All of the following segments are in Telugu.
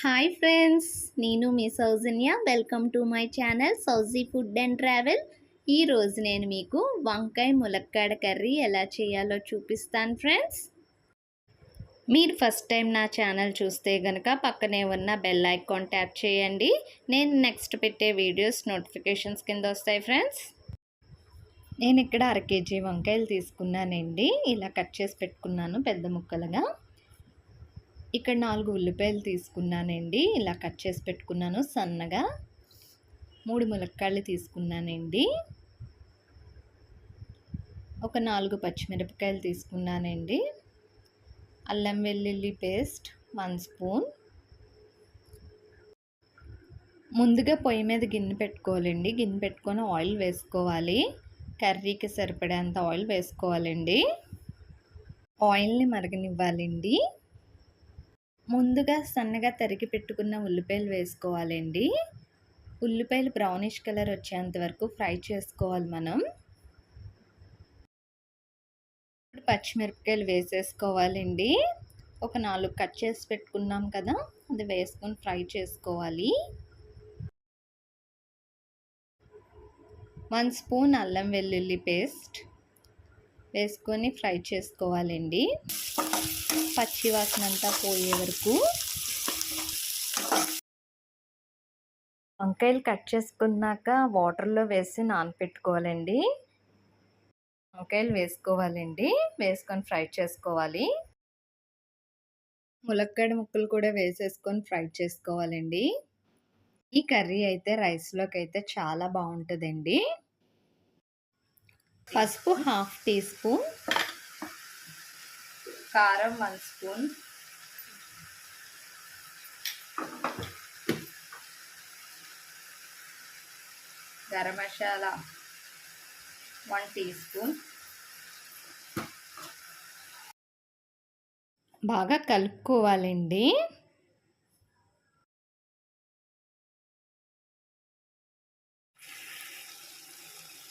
హాయ్ ఫ్రెండ్స్ నేను మీ Soujanya. Welcome to my channel Souji food and travel ఈరోజు నేను మీకు వంకాయ ములక్కాడ కర్రీ ఎలా చేయాలో చూపిస్తాను ఫ్రెండ్స్ మీరు ఫస్ట్ టైం నా ఛానల్ చూస్తే కనుక పక్కనే ఉన్న బెల్ ఐకాన్ ట్యాప్ చేయండి. నేను నెక్స్ట్ పెట్టే వీడియోస్ నోటిఫికేషన్స్ కింద వస్తాయి ఫ్రెండ్స్ నేను ఇక్కడ అర కేజీ వంకాయలు తీసుకున్నానండి. ఇలా కట్ చేసి పెట్టుకున్నాను పెద్ద ముక్కలుగా. ఇక్కడ నాలుగు ఉల్లిపాయలు తీసుకున్నానండి. ఇలా కట్ చేసి పెట్టుకున్నాను సన్నగా. మూడు ములక్కాళ్ళు తీసుకున్నానండి. ఒక నాలుగు పచ్చిమిరపకాయలు తీసుకున్నానండి. అల్లం వెల్లుల్లి పేస్ట్ వన్ స్పూన్. ముందుగా పొయ్యి మీద గిన్నె పెట్టుకోవాలండి. గిన్నె పెట్టుకొని ఆయిల్ వేసుకోవాలి. కర్రీకి సరిపడేంత ఆయిల్ వేసుకోవాలండి. ఆయిల్ని మరగనివ్వాలండి. ముందుగా సన్నగా తరిగి పెట్టుకున్న ఉల్లిపాయలు వేసుకోవాలండి. ఉల్లిపాయలు బ్రౌనిష్ కలర్ వచ్చేంత వరకు ఫ్రై చేసుకోవాలి మనం. పచ్చిమిరపకాయలు వేసేసుకోవాలండి. ఒక నాలుగు కట్ చేసి పెట్టుకున్నాం కదా అది వేసుకొని ఫ్రై చేసుకోవాలి. వన్ స్పూన్ అల్లం వెల్లుల్లి పేస్ట్ వేసుకొని ఫ్రై చేసుకోవాలండి. పచ్చి వాసన అంతా పోయే వరకు వంకాయలు కట్ చేసుకున్నాక వాటర్లో వేసి నానపెట్టుకోవాలండి. వంకాయలు వేసుకోవాలండి. వేసుకొని ఫ్రై చేసుకోవాలి. ములక్కాడ ముక్కలు కూడా వేసేసుకొని ఫ్రై చేసుకోవాలండి. ఈ కర్రీ అయితే రైస్లోకి అయితే చాలా బాగుంటుందండి. పసుపు హాఫ్ టీ స్పూన్. కారం one spoon. Garam masala one teaspoon. బాగా కలుపుకోవాలండి.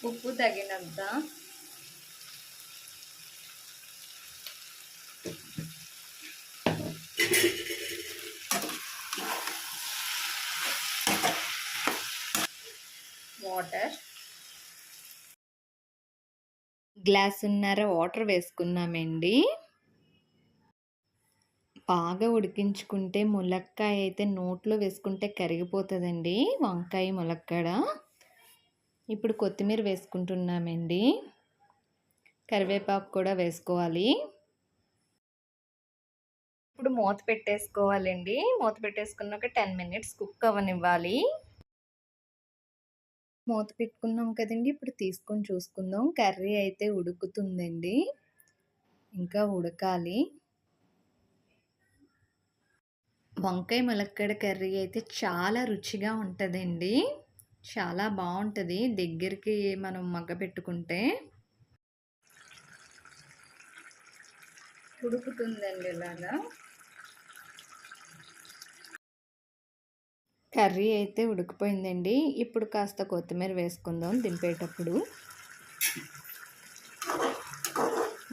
ఉప్పు తగినంత. వాటర్. గ్లాసున్నర వాటర్ వేసుకున్నామండి. బాగా ఉడికించుకుంటే ములక్కాయ అయితే నోట్లో వేసుకుంటే కరిగిపోతుందండి. వంకాయ ములక్కడ. ఇప్పుడు కొత్తిమీర వేసుకుంటున్నామండి. కరివేపాకు కూడా వేసుకోవాలి. ఇప్పుడు మూత పెట్టేసుకోవాలండి. మూత పెట్టేసుకున్నాక టెన్ మినిట్స్ కుక్ అవ్వనివ్వాలి. మూత పెట్టుకున్నాం కదండి. ఇప్పుడు తీసుకొని చూసుకుందాం. కర్రీ అయితే ఉడుకుతుందండి. ఇంకా ఉడకాలి. వంకాయ ములక్కడ కర్రీ అయితే చాలా రుచిగా ఉంటుందండి. చాలా బాగుంటుంది దగ్గరికి మనం మగ్గ పెట్టుకుంటే. ఉడుకుతుందండి ఇలాగా. కర్రీ అయితే ఉడికిపోయిందండి. ఇప్పుడు కాస్త కొత్తిమీర వేసుకుందాం దింపేటప్పుడు.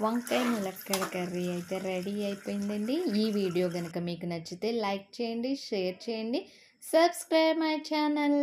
వంకాయ ములక్కడ కర్రీ అయితే రెడీ అయిపోయిందండి. ఈ వీడియో కనుక మీకు నచ్చితే లైక్ చేయండి షేర్ చేయండి సబ్స్క్రైబ్ మై ఛానల్.